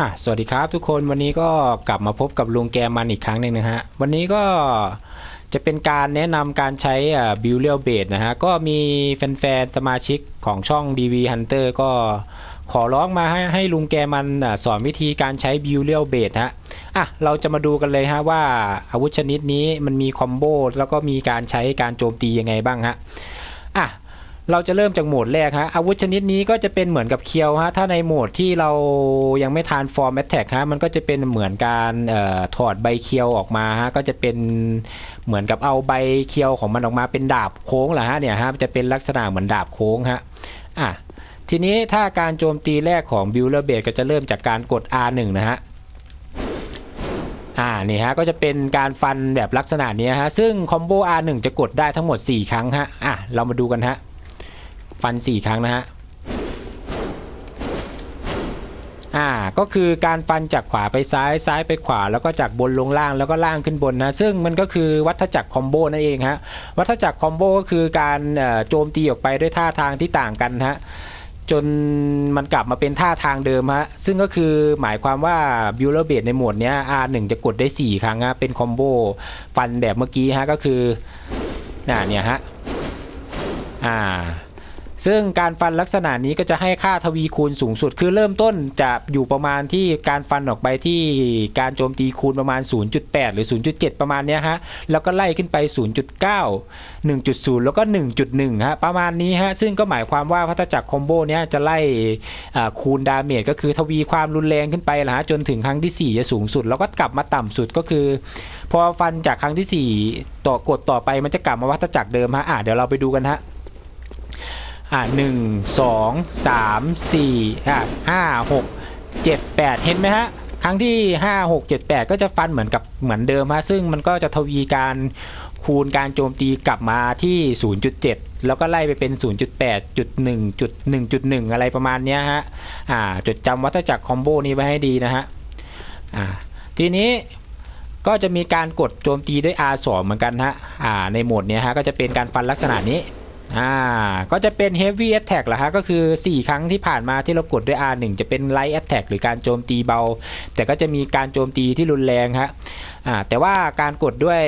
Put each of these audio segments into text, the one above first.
อะสวัสดีครับทุกคนวันนี้ก็กลับมาพบกับลุงแกมันอีกครั้งหนึ่งนะฮะ วันนี้ก็จะเป็นการแนะนำการใช้บิลเลียเบดนะฮะ ก็มีแฟนๆ สมาชิกของช่อง DV Hunter ก็ขอร้องมาให้ให้ลุงแกมันสอนวิธีการใช้บิลเลียเบดฮะ อะ เราจะมาดูกันเลยฮะว่าอาวุธชนิดนี้มันมีคอมโบแล้วก็มีการใช้การโจมตียังไงบ้างฮะ อะ เราจะเริ่มจากโหมดแรกฮะอาวุธชนิดนี้ก็จะเป็นเหมือนกับเคียวฮะถ้าในโหมดที่เรายังไม่ทานฟอร์มแอตแทกฮะมันก็จะเป็นเหมือนการออถอดใบเคียวออกมาฮะก็จะเป็นเหมือนกับเอาใบเคียวของมันออกมาเป็นดาบโค้งแหละฮะเนี่ยฮะจะเป็นลักษณะเหมือนดาบโค้งฮะอะทีนี้ถ้าการโจมตีแรกของบิลเลอร์เบก็จะเริ่มจากการกด R1 นะฮะอ่านี่ฮะก็จะเป็นการฟันแบบลักษณะนี้ฮะซึ่งคอมโบ R1 จะกดได้ทั้งหมด 4 ครั้งฮะอะเรามาดูกันฮะ ฟัน 4 ครั้งนะฮะอ่าก็คือการฟันจากขวาไปซ้ายซ้ายไปขวา แล้วก็จากบนลงล่างแล้วก็ล่างขึ้นบนนะซึ่งมันก็คือวัฏจักรคอมโบนั่นเองฮะวัฏจักรคอมโบก็คือการโจมตีออกไปด้วยท่าทางที่ต่างกันฮะจนมันกลับมาเป็นท่าทางเดิมฮะซึ่งก็คือหมายความว่าบิวเลอร์เบดในหมวดนี้ R1 จะกดได้ 4 ครั้งฮะเป็นคอมโบฟันแบบเมื่อกี้ฮะก็คือน่ะเนี่ยฮะอ่า ซึ่งการฟันลักษณะนี้ก็จะให้ค่าทวีคูณสูงสุด คือเริ่มต้นจะอยู่ประมาณที่การฟันออกไปที่การโจมตีคูณประมาณ 0.8 หรือ 0.7 ประมาณนี้ฮะ แล้วก็ไล่ขึ้นไป 0.9 1.0 แล้วก็ 1.1 ฮะ ประมาณนี้ฮะ ซึ่งก็หมายความว่าพัฒจักรคอมโบเนี้ยจะไล่คูณดาเมจก็คือทวีความรุนแรงขึ้นไปละฮะ จนถึงครั้งที่ 4 จะสูงสุด แล้วก็กลับมาต่ำสุดก็คือ พอฟันจากครั้งที่ 4 ต่อกดต่อไปมันจะกลับมาวัฏจักรเดิมฮะอะเดี๋ยวเราไปดูกันฮะ อ่าหนึ่งสองสามสี่อ่าห้าหกเจ็ดแปดเห็นไหมฮะครั้งที่ห้าหกเจ็ดแปดก็จะฟันเหมือนกับเหมือนเดิมฮะซึ่งมันก็จะทวีการคูณการโจมตีกลับมาที่ 0.7 แล้วก็ไล่ไปเป็น 0.8.1.1.1 อะไรประมาณเนี้ยฮะอ่าจดจำวัฏจักรคอมโบนี้ไว้ให้ดีนะฮะอ่าทีนี้ก็จะมีการกดโจมตีด้วย R2 เหมือนกันฮะอ่าในโหมดนี้ฮะก็จะเป็นการฟันลักษณะนี้ อ่าก็จะเป็น heavy attack แหละฮะก็คือ 4 ครั้งที่ผ่านมาที่เรากดด้วย R1 จะเป็น light attack หรือการโจมตีเบา แต่ก็จะมีการโจมตีที่รุนแรงฮะอ่าแต่ว่าการกดด้วย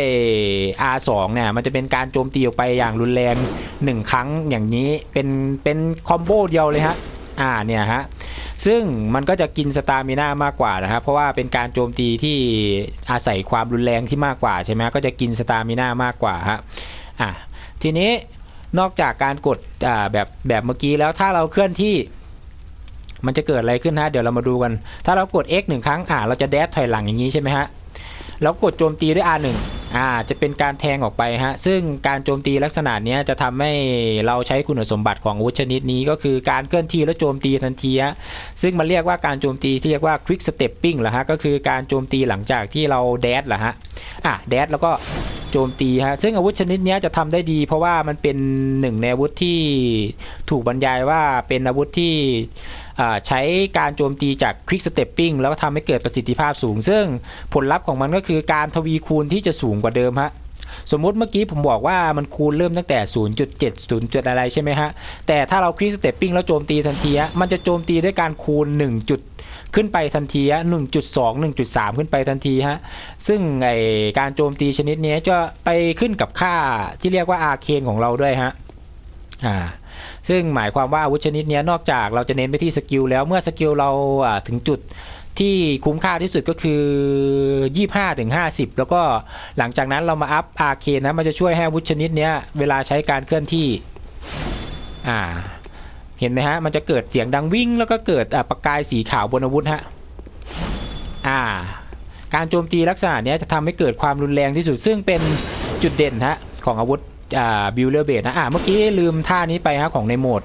R2 เนี่ยมันจะเป็นการโจมตีออกไปอย่างรุนแรง 1 ครั้งอย่างนี้เป็นเป็นคอมโบเดียวเลยฮะอ่าเนี่ยฮะซึ่งมันก็จะกินสตามิน่ามากกว่านะครับเพราะว่าเป็นการโจมตีที่อาศัยความรุนแรงที่มากกว่าใช่ไหมก็จะกินสตามิน่ามากกว่าฮะอ่าทีนี้ นอกจากการกดแบบแบบเมื่อกี้แล้วถ้าเราเคลื่อนที่ มันจะเกิดอะไรขึ้นฮะเดี๋ยวเรามาดูกัน ถ้าเรากด X หนึ่งครั้งอ่าเราจะแดชถอยหลังอย่างนี้ใช่ไหมฮะแล้วกดโจมตีด้วย R1 อ่าจะเป็นการแทงออกไปฮะซึ่งการโจมตีลักษณะนี้จะทำให้เราใช้คุณสมบัติของอาวุธชนิดนี้ก็คือการเคลื่อนที่และโจมตีทันทีฮะซึ่งมันเรียกว่าการโจมตีที่เรียกว่า quick stepping เหรอฮะก็คือการโจมตีหลังจากที่เราแดดเหรอฮะอะแดดแล้วก็โจมตีฮะซึ่งอาวุธชนิดนี้จะทำได้ดี เพราะว่ามันเป็นหนึ่งในอาวุธที่ถูกบรรยายว่าเป็นอาวุธที่ ใช้การโจมตีจาก Quick Stepping แล้วทำให้เกิดประสิทธิภาพสูง ซึ่งผลลัพธ์ของมันก็คือการทวีคูณที่จะสูงกว่าเดิมฮะสมมุติเมื่อกี้ผมบอกว่ามันคูณเริ่มตั้งแต่ 0.7 0 จุดอะไรใช่ไหมฮะ แต่ถ้าเรา Quick Stepping แล้วโจมตีทันที มันจะโจมตีด้วยการคูณ 1 จุดขึ้นไปทันที 1.2 1.3 ขึ้นไปทันทีฮะ ซึ่งไอการโจมตีชนิดนี้จะไปขึ้นกับค่าที่เรียกว่าอาเคนของเราด้วยฮะ อ่าซึ่งหมายความว่าอาวุธชนิดนี้นอกจากเราจะเน้นไปที่สกิลแล้วเมื่อสกิลเราถึงจุดที่คุ้มค่าที่สุดก็คือ 25ถึง50 แล้วก็หลังจากนั้นเรามาอัพอาเคนะมันจะช่วยให้อาวุธชนิดนี้เวลาใช้การเคลื่อนที่อ่าเห็นไหมฮะ มันจะเกิดเสียงดังวิ่ง แล้วก็เกิดประกายสีขาวบนอาวุธฮะ อ่า การโจมตีลักษณะนี้จะทำให้เกิดความรุนแรงที่สุด ซึ่งเป็นจุดเด่นฮะของอาวุธ บิลเลอร์เบดนะอ่าเมื่อกี้ลืมท่านี้ไปฮะของในโหมด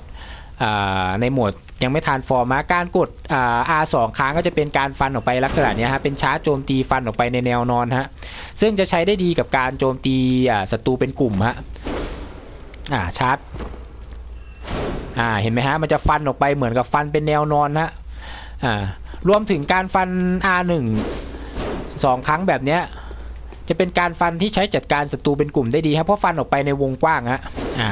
ในโหมดยังไม่ทานฟอร์มาการกดอ่า R สองครั้งก็จะเป็นการฟันออกไปลักษณะเนี้ยฮะเป็นชาร์จโจมตีฟันออกไปในแนวนอนฮะซึ่งจะใช้ได้ดีกับการโจมตีศัตรูเป็นกลุ่มฮะอ่าชาร์จอ่าเห็นไหมฮะมันจะฟันออกไปเหมือนกับฟันเป็นแนวนอนฮะอ่ารวมถึงการฟัน R1 สองครั้งแบบเนี้ย จะเป็นการฟันที่ใช้จัดการศัตรูเป็นกลุ่มได้ดีครับเพราะฟันออกไปในวงกว้างฮะอ่า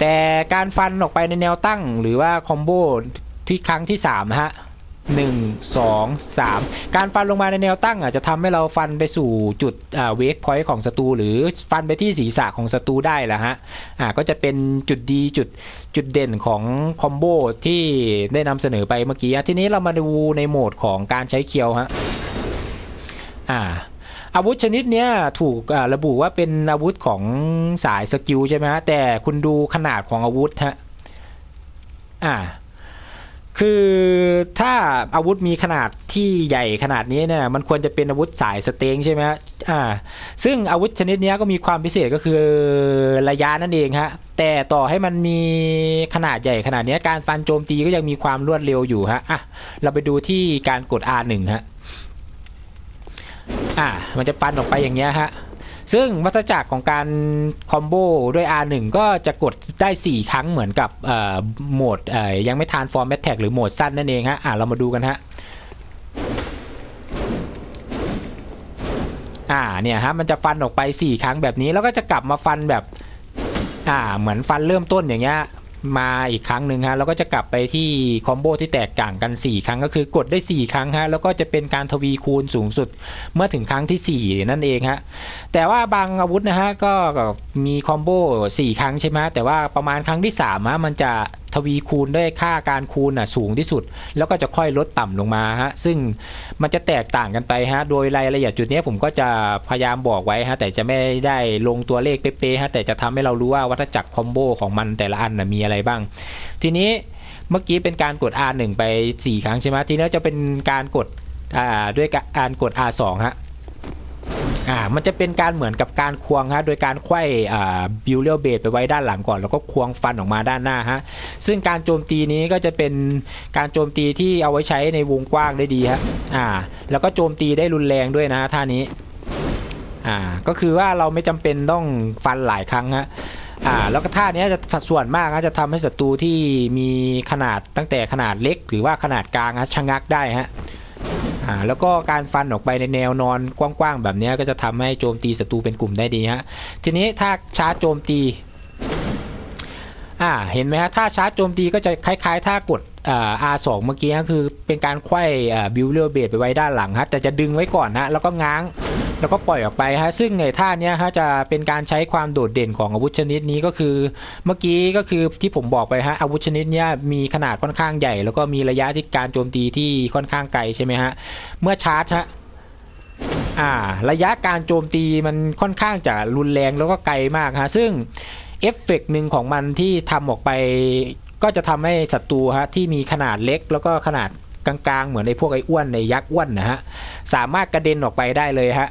แต่การฟันออกไปในแนวตั้งหรือว่าคอมโบที่ครั้งที่3นะฮะ1 2 3การฟันลงมาในแนวตั้งอะจะทำให้เราฟันไปสู่จุดเวกพอยต์ของศัตรูหรือฟันไปที่ศีรษะของศัตรูได้แหละฮะอ่าก็จะเป็นจุดดีจุดจุดเด่นของคอมโบที่ได้นำเสนอไปเมื่อกี้ทีนี้เรามาดูในโหมดของการใช้เคียวฮะอ่า อาวุธชนิดเนี้ยถูกระบุว่าเป็นอาวุธของสายสกิลใช่ไหมฮะแต่คุณดูขนาดของอาวุธฮะอ่าคือถ้าอาวุธมีขนาดที่ใหญ่ขนาดนี้เนี่ยมันควรจะเป็นอาวุธสายสเต็งใช่ไหมฮะอ่าซึ่งอาวุธชนิดนี้ก็มีความพิเศษก็คือระยะนั่นเองฮะแต่ต่อให้มันมีขนาดใหญ่ขนาดนี้การฟันโจมตีก็ยังมีความรวดเร็วอยู่ฮะอะเราไปดูที่การกด R1 ฮะ อ่ามันจะปันออกไปอย่างเงี้ยฮะซึ่งวัฏจักรของการคอมโบด้วย R1 ก็จะกดได้ 4 ครั้งเหมือนกับโหมดยยังไม่ทานฟอร์มแมทแท็กหรือโหมดสั้นนั่นเองฮะอ่าเรามาดูกันฮะอ่าเนี่ยฮะมันจะฟันออกไป 4 ครั้งแบบนี้แล้วก็จะกลับมาฟันแบบอ่าเหมือนฟันเริ่มต้นอย่างเงี้ย มาอีกครั้งหนึ่งฮะแล้วก็จะกลับไปที่คอมโบที่แตกต่างกัน 4 ครั้งก็คือกดได้ 4 ครั้งฮะแล้วก็จะเป็นการทวีคูณสูงสุดเมื่อถึงครั้งที่ 4 นั่นเองฮะแต่ว่าบางอาวุธนะฮะก็มีคอมโบ4 ครั้งใช่ไหมแต่ว่าประมาณครั้งที่3ฮะมันจะ ทวีคูณด้วยค่าการคูณอะสูงที่สุด แล้วก็จะค่อยลดต่ำลงมาฮะซึ่งมันจะแตกต่างกันไปฮะโดยรายละเอียดจุดนี้ผมก็จะพยายามบอกไว้ฮะแต่จะไม่ได้ลงตัวเลขเป๊ะๆฮะแต่จะทำให้เรารู้ว่าวัฏจักรคอมโบของมันแต่ละอันนะมีอะไรบ้าง ทีนี้เมื่อกี้เป็นการกด R1 ไป 4 ครั้งใช่ไหมทีนี้จะเป็นการกดด้วยการกด R2 ฮะ อ่ามันจะเป็นการเหมือนกับการควงฮะโดยการไขว้อ่าบิวเลียเบดไปไว้ด้านหลังก่อน แล้วก็ควงฟันออกมาด้านหน้าฮะซึ่งการโจมตีนี้ก็จะเป็นการโจมตีที่เอาไว้ใช้ในวงกว้างได้ดีฮะอ่าแล้วก็โจมตีได้รุนแรงด้วยนะท่านี้อ่าก็คือว่าเราไม่จำเป็นต้องฟันหลายครั้งฮะอ่าแล้วก็ท่านี้จะสัดส่วนมากฮะจะทำให้ศัตรูที่มีขนาดตั้งแต่ขนาดเล็ก หรือว่าขนาดกลางฮะชะงักได้ฮะาแล้วก็การฟันออกไปในแนวนอนกว้างๆแบบนี้ก็จะทำให้โจมตีศัตรูเป็นกลุ่มได้ดีฮะทีนี้ถ้าชาร์จโจมตีอ่าเห็นไหมฮะถ้าชาร์จโจมตีก็จะคล้ายๆท่ากดอ่า R2 เมื่อกี้คือเป็นการไขว้บิวเลอร์เบดไปไว้ด้านหลังฮะแต่จะดึงไว้ก่อนนะแล้วก็ง้าง แล้วก็ปล่อยออกไปฮะซึ่งในท่าเนี้ยฮะจะเป็นการใช้ความโดดเด่นของอาวุธชนิดนี้ก็คือ เมื่อกี้ก็คือที่ผมบอกไปฮะอาวุธชนิดเนี้ยมีขนาดค่อนข้างใหญ่ แล้วก็มีระยะที่การโจมตีที่ค่อนข้างไกลใช่ไหมฮะเมื่อชาร์จฮะอ่าระยะการโจมตีมันค่อนข้างจะรุนแรงแล้วก็ไกลมากฮะซึ่งเอฟเฟกต์หนึ่งของมันที่ทำออกไป ก็จะทำให้ศัตรูฮะที่มีขนาดเล็กแล้วก็ขนาดกลางๆ เหมือนในพวกไอ้อ้วนในยักษ์อ้วนนะฮะสามารถกระเด็นออกไปได้เลยฮะ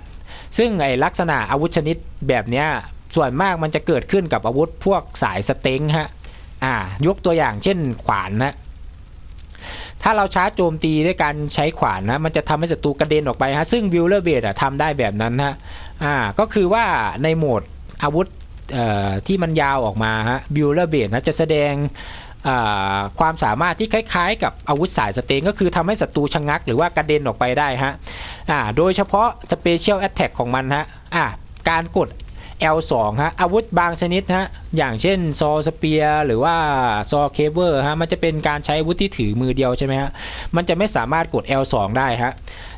ซึ่งไอ้ลักษณะอาวุธชนิดแบบเนี้ยส่วนมากมันจะเกิดขึ้นกับอาวุธพวกสายสเต็งฮะอ่ายกตัวอย่างเช่นขวานนะถ้าเราชาร์จโจมตีด้วยการใช้ขวานนะ มันจะทำให้ศัตรูกระเด็นออกไปฮะ ซึ่งวิลเลอร์เบดทำได้แบบนั้นฮะ อ่า ก็คือว่าในโหมดอาวุธที่มันยาวออกมาฮะบิลเลอร์เบดนะจะแสดง ความสามารถที่คล้ายๆ กับอาวุธสายสเต็งก็คือทำให้ศัตรูชะงัก หรือว่ากระเด็นออกไปได้ฮะโดยเฉพาะ Special Attack ของมันฮะการกด L2 ฮะอาวุธบางชนิดฮะอย่างเช่นซอสเปียหรือว่าซอเคเบิลฮะมันจะเป็นการใช้อาวุธที่ถือมือเดียวใช่ไหมฮะมันจะไม่สามารถกด L2 ได้ฮะ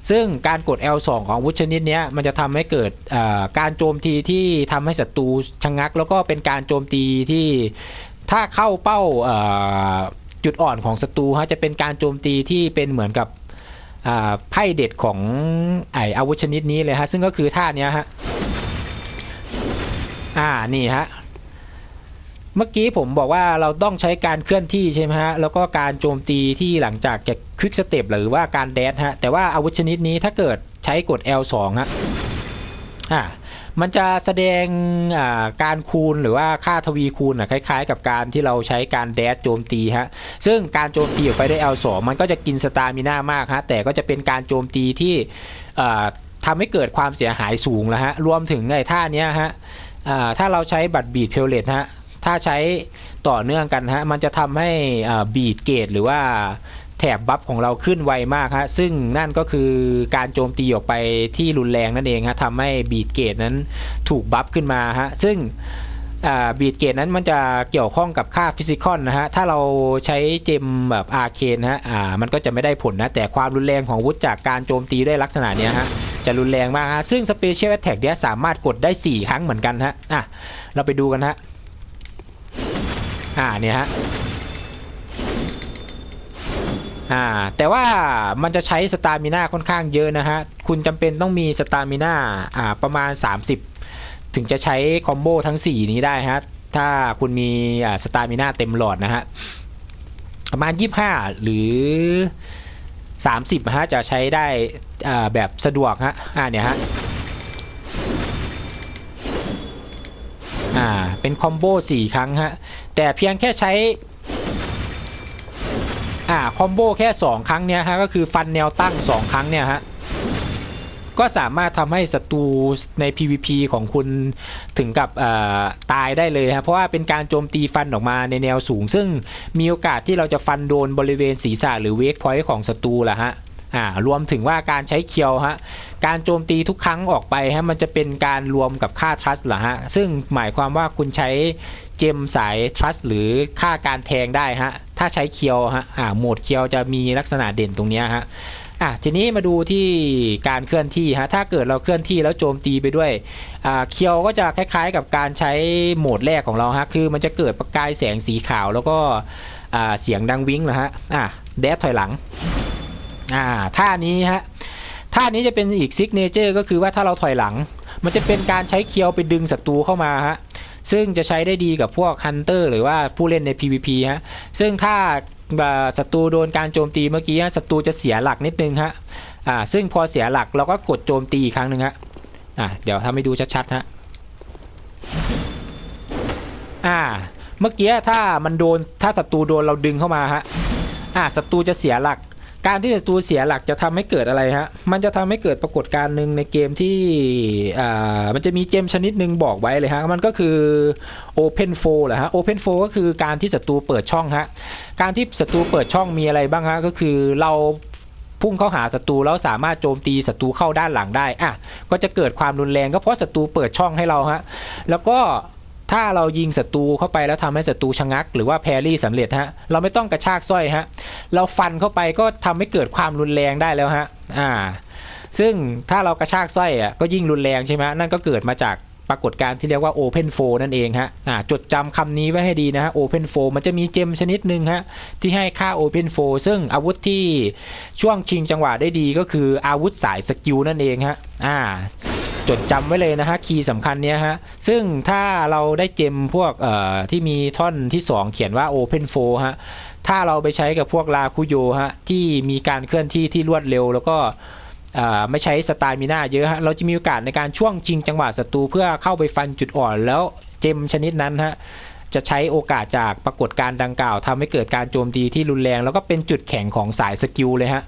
ซึ่งการกด L2 ของอาวุธชนิดนี้มันจะทำให้เกิดการโจมตีที่ทำให้ศัตรูชะงัก แล้วก็เป็นการโจมตีที่ ถ้าเข้าเป้าจุดอ่อนของศัตรูฮะจะเป็นการโจมตีที่เป็นเหมือนกับไพ่เด็ดของไออาวุธชนิดนี้เลยฮะซึ่งก็คือท่าเนี้ยฮะอ่านี่ฮะเมื่อกี้ผมบอกว่าเราต้องใช้การเคลื่อนที่ใช่ไหมฮะแล้วก็การโจมตีที่หลังจากจะควิกสเต็ปหรือว่าการแดดฮะแต่ว่าอาวุธชนิดนี้ถ้าเกิดใช้กด L2 ฮะอ่า มันจะแสดงการคูณหรือว่าค่าทวีคูณอะคล้ายๆ กับการที่เราใช้การแดดโจมตีฮะซึ่งการโจมตีออกไปด้วย L2 มันก็จะกินสตามิน่ามากฮะแต่ก็จะเป็นการโจมตีที่ทำให้เกิดความเสียหายสูงแล้วฮะรวมถึงไอ้ท่านี้ฮะถ้าเราใช้บัตรบีดเพลเลตฮะถ้าใช้ต่อเนื่องกันฮะมันจะทำให้บีดเกตหรือว่า แถบบัฟของเราขึ้นไวมากฮะซึ่งนั่นก็คือการโจมตีออกไปที่รุนแรงนั่นเองฮะทำให้บีดเกตนั้นถูกบัฟขึ้นมาฮะซึ่งบีดเกตนั้นมันจะเกี่ยวข้องกับค่าฟิสิกอลนะฮะ ถ้าเราใช้เจมแบบอาร์เคนนะฮะอ่ามันก็จะไม่ได้ผลนะ แต่ความรุนแรงของวุธจากการโจมตีด้วยลักษณะเนี้ยฮะ จะรุนแรงมากฮะ ซึ่งสเปเชียลแอ t แทกเนี้ยสามารถกดได้ 4 ครั้งเหมือนกันฮะ อะ เราไปดูกันฮะ อ่าเนี่ยฮะ อ่าแต่ว่ามันจะใช้สตามิน่าค่อนข้างเยอะนะฮะ คุณจำเป็นต้องมีสตามิน่าอ่าประมาณ 30 ถึงจะใช้คอมโบทั้ง 4 นี้ได้ฮะ ถ้าคุณมีอ่าสตามิน่าเต็มหลอดนะฮะ ประมาณ 25 หรือ 30นะฮะจะใช้ได้อ่าแบบสะดวกฮะอ่าเนี่ยฮะอ่าเป็นคอมโบ4 ครั้งฮะ แต่เพียงแค่ใช้ อ่าคอมโบแค่ 2 ครั้งเนี่ยฮะก็คือฟันแนวตั้ง 2 ครั้งเนี่ยฮะก็สามารถทำให้ศัตรูใน PVP ของคุณถึงกับอ่าตายได้เลยฮะเพราะว่าเป็นการโจมตีฟันออกมาในแนวสูง ซึ่งมีโอกาสที่เราจะฟันโดนบริเวณศีรษะหรือเวกพอยต์ของศัตรูแหละฮะอ่ารวมถึงว่าการใช้เคียวฮะ การโจมตีทุกครั้งออกไปฮะมันจะเป็นการรวมกับค่า trust เหรอฮะ ซึ่งหมายความว่าคุณใช้เจมสาย trust หรือค่าการแทงได้ฮะ ถ้าใช้เคียวฮะ อ่าโหมดเคียวจะมีลักษณะเด่นตรงนี้ฮะอะทีนี้มาดูที่การเคลื่อนที่ฮะถ้าเกิดเราเคลื่อนที่แล้วโจมตีไปด้วยอ่าเคียวก็จะคล้ายๆกับการใช้โหมดแรกของเราฮะคือมันจะเกิดประกายแสงสีขาวแล้วก็อ่าเสียงดังวิ้งนะฮะอะแดดถอยหลังอ่าท่านี้ฮะ ท่านี้จะเป็นอีกซิกเนเจอร์ก็คือว่าถ้าเราถอยหลัง มันจะเป็นการใช้เคียวไปดึงศัตรูเข้ามาฮะซึ่งจะใช้ได้ดีกับพวกฮันเตอร์หรือว่าผู้เล่นใน PVP ฮะซึ่งถ้าศัตรูโดนการโจมตีเมื่อกี้ศัตรูจะเสียหลักนิดนึงฮะอ่าซึ่งพอเสียหลักเราก็กดโจมตีอีกครั้งหนึ่งฮะอ่าเดี๋ยวทำให้ดูชัดๆฮะอ่า เมื่อกี้ถ้ามันโดนถ้าศัตรูโดนเราดึงเข้ามาฮะอ่าศัตรูจะเสียหลัก การที่ศัตรูเสียหลักจะทำให้เกิดอะไรฮะ มันจะทำให้เกิดปรากฏการณ์หนึ่งในเกมที่อ่ามันจะมีเกมชนิดหนึ่งบอกไว้เลยฮะ มันก็คือ Open f o แหละฮะ Open f o ก็คือการที่ศัตรูเปิดช่องฮะ การที่ศัตรูเปิดช่องมีอะไรบ้างฮะ ก็คือเราพุ่งเข้าหาศัตรูแล้วสามารถโจมตีศัตรูเข้าด้านหลังได้อะก็จะเกิดความรุนแรงก็เพราะศัตรูเปิดช่องให้เราฮะ แล้วก็ ถ้าเรายิงศัตรูเข้าไปแล้วทำให้ศัตรูชะงัก หรือว่าแพรี่สำเร็จฮะเราไม่ต้องกระชากสร้อยฮะเราฟันเข้าไปก็ทำให้เกิดความรุนแรงได้แล้วฮะอ่าซึ่งถ้าเรากระชากสร้อยอะก็ยิ่งรุนแรงใช่ไหมนั่นก็เกิดมาจาก ปรากฏการที่เรียกว่า Open f o นั่นเองฮะอ่าจดจำคำนี้ไว้ให้ดีนะฮะ Open f o มันจะมีเจมชนิดหนึ่งฮะที่ให้ค่า Open f o ซึ่งอาวุธที่ช่วงชิงจังหวะได้ดีก็คืออาวุธสายสกิลนั่นเองฮะอ่าจดจำไว้เลยนะฮะคีย์สำคัญเนี้ยฮะซึ่งถ้าเราได้เจมพวกที่มีท่อนที่ 2 เขียนว่า Open f o ฮะถ้าเราไปใช้กับพวกลาคุโยฮะที่มีการเคลื่อนที่ที่รวดเร็วแล้วก็ ไม่ใช้สไตามิน่าเยอะฮะเราจะมีโอกาสในการช่วงชิงจังหวะศัตรูเพื่อเข้าไปฟันจุดอ่อนแล้วเจมชนิดนั้นฮะจะใช้โอกาสจากปรากฏการณ์ดังกล่าวทำให้เกิดการโจมตีที่รุนแรง แล้วก็เป็นจุดแข็งของสายสกิลเลยฮะ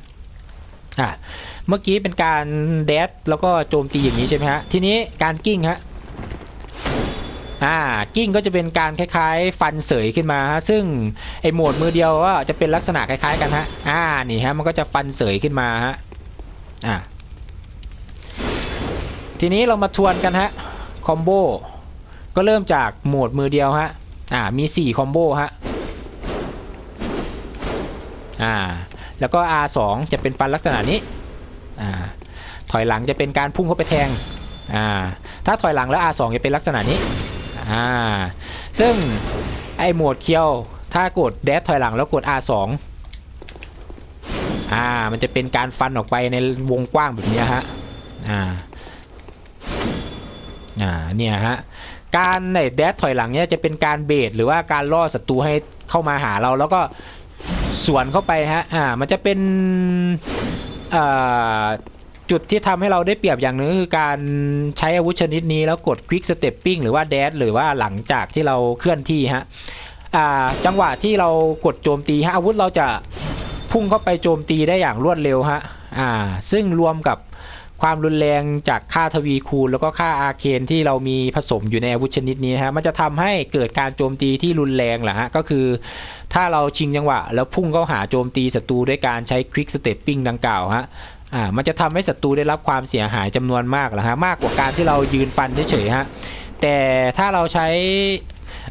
อะเมื่อกี้เป็นการแดดแล้วก็โจมตีอย่างนี้ใช่ไหมฮะทีนี้การกิ้งฮะอ่ากิ้งก็จะเป็นการคล้ายๆ ฟันเสยขึ้นมาฮะซึ่งไอโหมดมือเดียวก็จะเป็นลักษณะคล้ายๆกันฮะอ่านี่ฮะมันก็จะฟันเสยขึ้นมาฮะ อ่าทีนี้เรามาทวนกันฮะคอมโบก็เริ่มจากโหมดมือเดียวฮะอ่ามี4คอมโบฮะอ่าแล้วก็ R2 จะเป็นฟันลักษณะนี้อ่าถอยหลังจะเป็นการพุ่งเข้าไปแทงอ่าถ้าถอยหลังแล้ว R2 จะเป็นลักษณะนี้อ่าซึ่งไอโหมดเคียวถ้ากดแดชถอยหลังแล้วกด R2 อ่า มันจะเป็นการฟันออกไปในวงกว้างแบบนี้ฮะ อ่า อ่า เนี่ยฮะ การในแดชถอยหลังเนี่ยจะเป็นการเบรดหรือว่าการล่อศัตรูให้เข้ามาหาเราแล้วก็สวนเข้าไปฮะ อ่า มันจะเป็น อ่าจุดที่ทำให้เราได้เปรียบอย่างหนึงก็คือการใช้อาวุธชนิดนี้แล้วกด Quick Stepping หรือว่าแดชหรือว่าหลังจากที่เราเคลื่อนที่ฮะอ่าจังหวะที่เรากดโจมตีฮะอาวุธเราจะ พุ่งเข้าไปโจมตีได้อย่างรวดเร็วฮะอ่าซึ่งรวมกับความรุนแรงจากค่าทวีคูณ แล้วก็ค่าอาเคนที่เรามีผสมอยู่ในอาวุธชนิดนี้ฮะมันจะทำให้เกิดการโจมตีที่รุนแรงแหละฮะก็คือ ถ้าเราชิงจังหวะ แล้วพุ่งเข้าหาโจมตีศัตรูด้วยการใช้ Quick Stepping ดังกล่าวฮะอ่ามันจะทำให้ศัตรูได้รับความเสียหายจำนวนมากแหละฮะมากกว่าการที่เรายืนฟันเฉยๆฮะแต่ถ้าเราใช้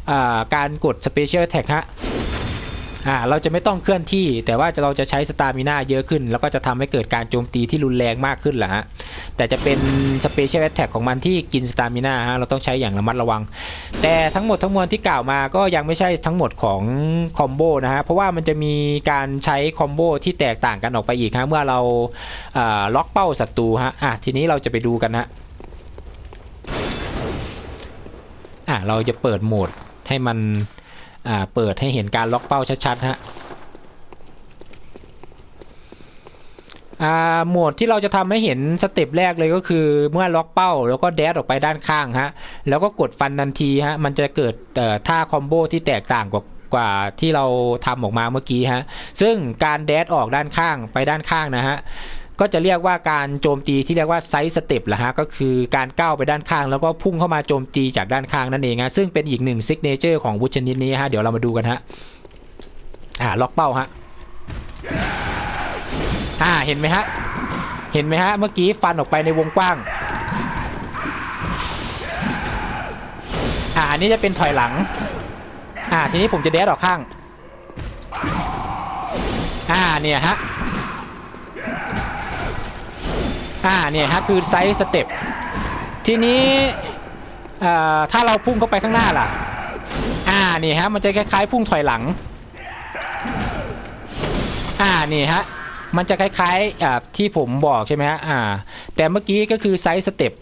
อ่าการกด Special Attack ฮะ อ่าเราจะไม่ต้องเคลื่อนที่ แต่ว่าเราจะใช้สตามิน่าเยอะขึ้น แล้วก็จะทำให้เกิดการโจมตีที่รุนแรงมากขึ้นแหละฮะแต่จะเป็น Special Attack ของมันที่กินสตามิน่าฮะเราต้องใช้อย่างระมัดระวัง แต่ทั้งหมดทั้งมวลที่กล่าวมาก็ยังไม่ใช่ทั้งหมดของคอมโบนะฮะเพราะว่ามันจะมีการใช้คอมโบที่แตกต่างกันออกไปอีกฮะเมื่อเราอ่าล็อกเป้าศัตรูฮะอะทีนี้เราจะไปดูกันฮะอะเราจะเปิดโหมดให้มัน อ่าเปิดให้เห็นการล็อกเป้าชัดๆฮะอ่าโหมดที่เราจะทำให้เห็นสเต็ปแรกเลยก็คือเมื่อล็อกเป้าแล้วก็แดดออกไปด้านข้างฮะแล้วก็กดฟันทันทีฮะมันจะเกิดเอ่อท่าคอมโบที่แตกต่างกว่ากว่าที่เราทำออกมาเมื่อกี้ฮะซึ่งการแดดออกด้านข้างไปด้านข้างนะฮะ ก็จะเรียกว่าการโจมตีที่เรียกว่าไซส์สเต็ปละฮะก็คือการก้าวไปด้านข้าง แล้วก็พุ่งเข้ามาโจมตีจากด้านข้างนั่นเองฮะซึ่งเป็นอีกหนึ่งซิกเนเจอร์ของวุชนิดนี้ฮะเดี๋ยวเรามาดูกันฮะอ่าล็อกเป้าฮะอ่าเห็นไหมฮะเห็นไหมฮะเมื่อกี้ฟันออกไปในวงกว้างอ่าอันนี้จะเป็นถอยหลังอ่าทีนี้ผมจะเดดออกข้างอ่าเนี่ยฮะ อ่าเนี่ยฮะคือไซส์สเต็ปทีนี้อ่อถ้าเราพุ่งเข้าไปข้างหน้าล่ะ อ่านี่ฮะมันจะคล้ายๆ พุ่งถอยหลัง อ่านี่ฮะมันจะคล้ายๆอ่าที่ผมบอกใช่ไหมฮะอ่า แต่เมื่อกี้ก็คือไซส์สเต็ป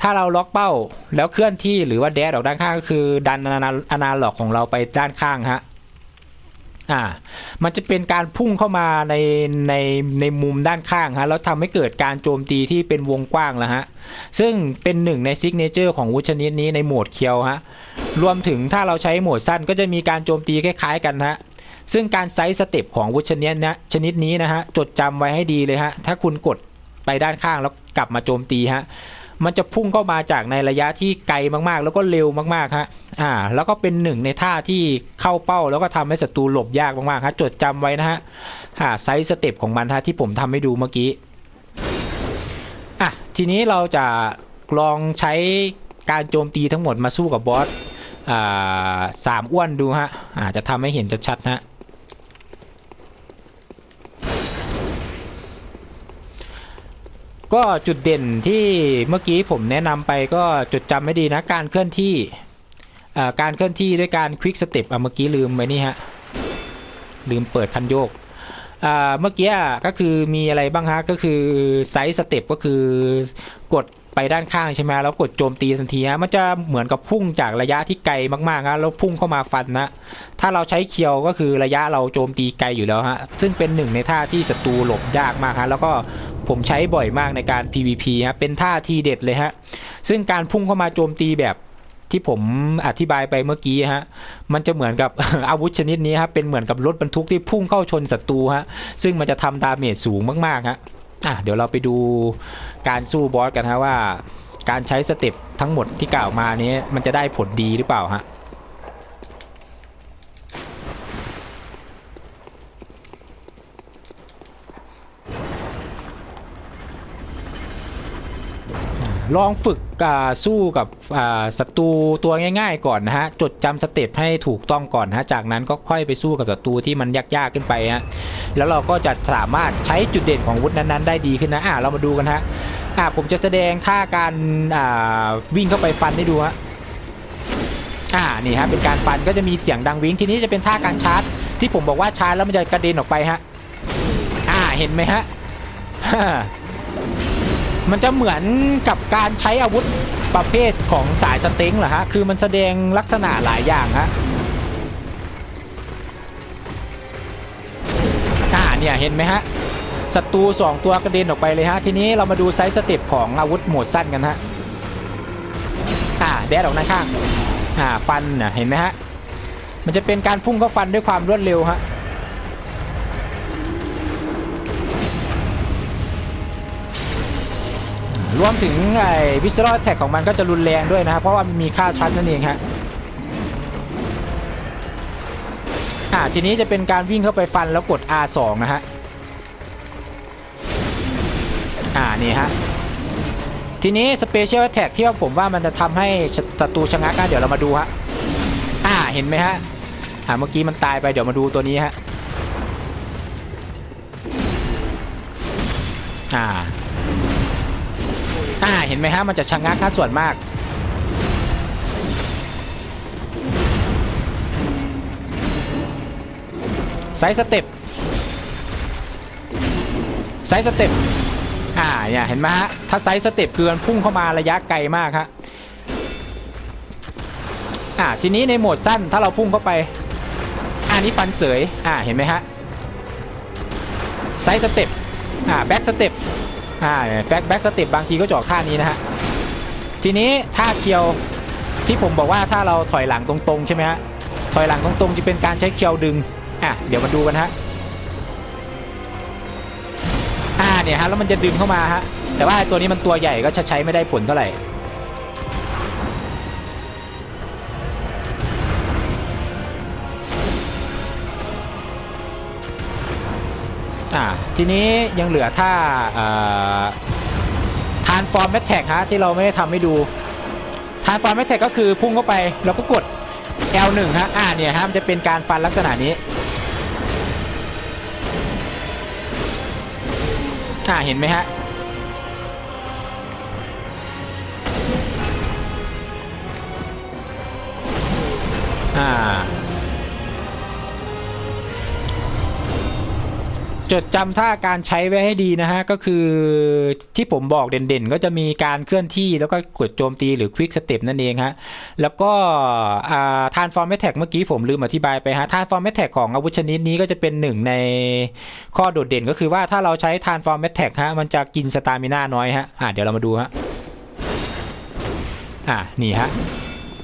ถ้าเราล็อกเป้าแล้วเคลื่อนที่หรือว่าแดดออกด้านข้างก็คือดันอนาอนาล็อกของเราไปด้านข้างฮะ อ่า มันจะเป็นการพุ่งเข้ามาในในในมุมด้านข้างฮะแล้วทำให้เกิดการโจมตีที่เป็นวงกว้างแล้วฮะ ซึ่งเป็นหนึ่งในซิกเนเจอร์ของวุชนิดนี้ในโหมดเคียวฮะ รวมถึงถ้าเราใช้โหมดสั้นก็จะมีการโจมตีคล้าย ๆ กันฮะซึ่งการไซส์สเต็ปของวุชนิดนะชนิดนี้นะฮะจดจำไว้ให้ดีเลยฮะถ้าคุณกดไปด้านข้างแล้วกลับมาโจมตีฮะ มันจะพุ่งเข้ามาจากในระยะที่ไกลมากๆ แล้วก็เร็วมากๆฮะอ่า แล้วก็เป็นหนึ่งในท่าที่เข้าเป้า แล้วก็ทำให้ศัตรูหลบยากมากๆฮะจดจำไว้นะฮะอ่าไซส์สเต็ปของมันฮะที่ผมทำให้ดูเมื่อกี้อะทีนี้เราจะลองใช้การโจมตีทั้งหมดมาสู้กับบอสอ่าสามอ้วนดูฮะอ่าจะทำให้เห็นชัดๆนะ ก็จุดเด่นที่เมื่อกี้ผมแนะนำไปก็จดจำไม่ดีนะการเคลื่อนที่การเคลื่อนที่ด้วยการควิกสเต็ปอะเมื่อกี้ลืมไปนี่ฮะลืมเปิดคันโยกเมื่อกี้ก็คือมีอะไรบ้างฮะก็คือไซส์สเต็ปก็คือกดไปด้านข้างใช่ไหมแล้วกดโจมตีทันทีฮะมันจะเหมือนกับพุ่งจากระยะที่ไกลมากๆฮะแล้วพุ่งเข้ามาฟันนะถ้าเราใช้เคียวก็คือระยะเราโจมตีไกลอยู่แล้วฮะซึ่งเป็นหนึ่งในท่าที่ศัตรูหลบยากมากฮะแล้วก็ผมใช้บ่อยมากในการ PVP ฮะเป็นท่าทีเด็ดเลยฮะซึ่งการพุ่งเข้ามาโจมตีแบบที่ผมอธิบายไปเมื่อกี้ฮะ มันจะเหมือนกับ อาวุธชนิดนี้ครับเป็นเหมือนกับรถบรรทุกที่พุ่งเข้าชนศัตรูฮะ ซึ่งมันจะทำดาเมจสูงมากๆฮะ อะเดี๋ยวเราไปดูการสู้บอสกันฮะว่า การใช้สเต็ปทั้งหมดที่กล่าวมานี้มันจะได้ผลดีหรือเปล่าฮะ ลองฝึกสู้กับศัตรูตัวง่าย ๆ ก่อนนะฮะ จดจำสเต็ปให้ถูกต้องก่อนนะฮะ จากนั้นก็ค่อยไปสู้กับศัตรูที่มันยากๆขึ้นไปฮะ แล้วเราก็จะสามารถใช้จุดเด่นของวุธนั้นๆ ได้ดีขึ้นนะ อ่าเรามาดูกันฮะ อ่าผมจะแสดงท่าการอ่าวิ่งเข้าไปฟันให้ดูฮะ อ่านี่ฮะเป็นการฟันก็จะมีเสียงดังวิ้งทีนี้จะเป็นท่าการชาร์จ ที่ผมบอกว่าชาร์จแล้วมันจะกระเด็นออกไปฮะ อ่าเห็นไหมฮะ มันจะเหมือนกับการใช้อาวุธประเภทของสายสต็งเหรอฮะ คือมันแสดงลักษณะหลายอย่างฮะอ่าเนี่ยเห็นไหมฮะศัตรูสองตัวกระเด็นออกไปเลยฮะ ทีนี้เรามาดูไซส์สเต็ปของอาวุธโหมดสั้นกันฮะ อ่าแดดออกด้านข้าง อ่าฟันน่ะเห็นไหมฮะ มันจะเป็นการพุ่งเข้าฟันด้วยความรวดเร็วฮะ รวมถึงไอ้วิส c อ l แท็กของมันก็จะรุนแรงด้วยนะครับเพราะว่ามันมีค่าชั้นนั่นเองฮะอ่าทีนี้จะเป็นการวิ่งเข้าไปฟันแล้วกด R2 นะฮะอ่านี่ฮะทีนี้สเปเชียลแท็กที่ว่าผมว่ามันจะทำให้ศัตรูชะงักนเดี๋ยวเรามาดูฮะอ่าเห็นไหมฮะอ่าเมื่อกี้มันตายไปเดี๋ยวมาดูตัวนี้ฮะอ่า อ่าเห็นไหมฮะมันจะชะงงักฮะส่วนมาก ไซส์สเต็ปไซส์สเต็ปอ่าเนี่ยเห็นไหมฮะถ้าไซส์สเต็ปคือมันพุ่งเข้ามาระยะไกลมากฮะอ่าทีนี้ในโหมดสั้นถ้าเราพุ่งเข้าไปอ่านี้ฟันเสยอ่าเห็นไหมฮะไซส์สเต็ปอ่าแบ็กสเต็ป อ่าแบ็กแบ็กสเต็ปบางทีก็จอกท่านี้นะฮะทีนี้ท่าเคียวที่ผมบอกว่าถ้าเราถอยหลังตรงๆใช่ไหมฮะถอยหลังตรงๆจะเป็นการใช้เคียวดึงอะเดี๋ยวมาดูกันฮะอ่าเนี่ยฮะแล้วมันจะดึงเข้ามาฮะแต่ว่าตัวนี้มันตัวใหญ่ก็จะใช้ไม่ได้ผลเท่าไหร่ อ่าทีนี้ยังเหลือท่าทานฟอร์มแมทแท็กฮะที่เราไม่ได้ทำให้ดูทานฟอร์มแมทแท็กก็คือพุ่งเข้าไปแล้วก็กด L1 ฮะอ่าเนี่ยฮะมันจะเป็นการฟันลักษณะนี้อ่าเห็นไหมฮะ จดจำท่าการใช้ไว้ให้ดีนะฮะ ก็คือที่ผมบอกเด่นๆ ก็จะมีการเคลื่อนที่แล้วก็กดโจมตีหรือควิกสเต็ปนั่นเองฮะ แล้วก็ทานฟอร์มแมทแท็กเมื่อกี้ผมลืมอธิบายไปฮะทานฟอร์มแมทแท็กของอาวุธชนิดนี้ก็จะเป็นหนึ่งในข้อโดดเด่นก็คือว่าถ้าเราใช้ทานฟอร์มแมทแท็กฮะ มันจะกินสตามิน่าน้อยฮะอ่าเดี๋ยวเรามาดูฮะอ่านี่ฮะ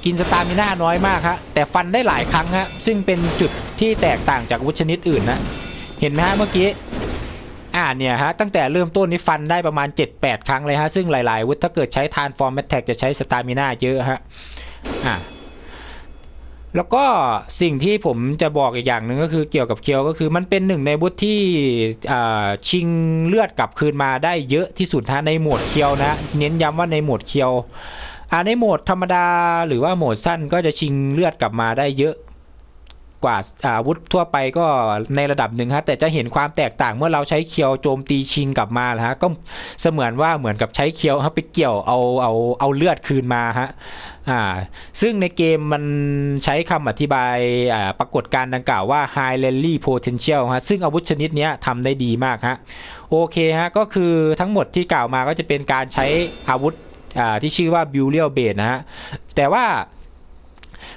กินสตามิน่าน้อยมากฮะแต่ฟันได้หลายครั้งฮะซึ่งเป็นจุดที่แตกต่างจากอาวุธชนิดอื่นนะ เห็นไหมฮะเมื่อกี้อ่าเนี่ยฮะตั้งแต่เริ่มต้นนี้ฟันได้ประมาณ 7-8 ครั้งเลยฮะ ซึ่งหลายๆวุธถ้าเกิดใช้ทานฟอร์มแมทแท็กจะใช้สตามิน่าเยอะฮะอ่าแล้วก็สิ่งที่ผมจะบอกอีกอย่างหนึ่งก็คือเกี่ยวกับเคียวก็คือมันเป็นหนึ่งในวุธที่ชิงเลือดกลับคืนมาได้เยอะที่สุดฮะในโหมดเคียวนะ เน้นย้ำว่าในโหมดเคียวอ่าในโหมดธรรมดาหรือว่าโหมดสั้นก็จะชิงเลือดกลับมาได้เยอะ กว่าอาวุธทั่วไปก็ในระดับหนึ่งฮะแต่จะเห็นความแตกต่างเมื่อเราใช้เคียวโจมตีชิงกลับมาล้วฮะก็เสมือนว่าเหมือนกับใช้เคียวครับไปเกี่ยวเอาเอาเอาเลือดคืนมาฮะอ่าซึ่งในเกมมันใช้คำอธิบายอ่าปรากฏการณ์ดังกล่าวว่า High Rally Potential ฮะซึ่งอาวุธชนิดนี้ทำได้ดีมากฮะโอเคฮะก็คือทั้งหมดที่กล่าวมาก็จะเป็นการใช้อาวุธอ่าที่ชื่อว่า b u r i a l Blade นะฮะแต่ว่า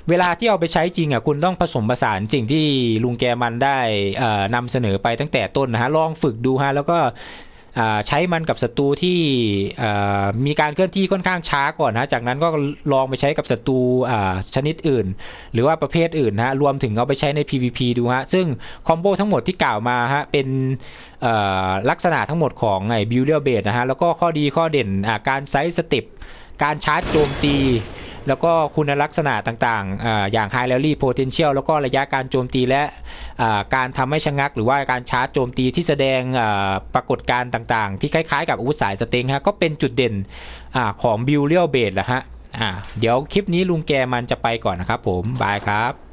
เวลาที่เอาไปใช้จริงอะคุณต้องผสมผสานสิ่งที่ลุงแกมันได้นำเสนอไปตั้งแต่ต้นนะฮะลองฝึกดูฮะแล้วก็ใช้มันกับศัตรูที่มีการเคลื่อนที่ค่อนข้างช้าก่อนนะจากนั้นก็ลองไปใช้กับศัตรูชนิดอื่น หรือว่าประเภทอื่นนะรวมถึงเอาไปใช้ใน PVP ดูฮะซึ่งคอมโบทั้งหมดที่กล่าวมาฮะเป็นลักษณะทั้งหมดของไอ้บิวเลียเบดนะฮะแล้วก็ข้อดีข้อเด่นการไซส์สเต็ปการชาร์จโจมตี แล้วก็คุณลักษณะต่างๆ อย่าง High Rally Potential แล้วก็ระยะการโจมตีและการทำให้ชะงัก หรือว่าการชาร์จโจมตีที่แสดงปรากฏการณ์ต่างๆ ที่คล้ายๆ กับอาวุธสายสเต็งฮะก็เป็นจุดเด่นอของ b u r i a l Blade แหละฮะเดี๋ยวคลิปนี้ลุงแกมันจะไปก่อนนะครับผม บายครับ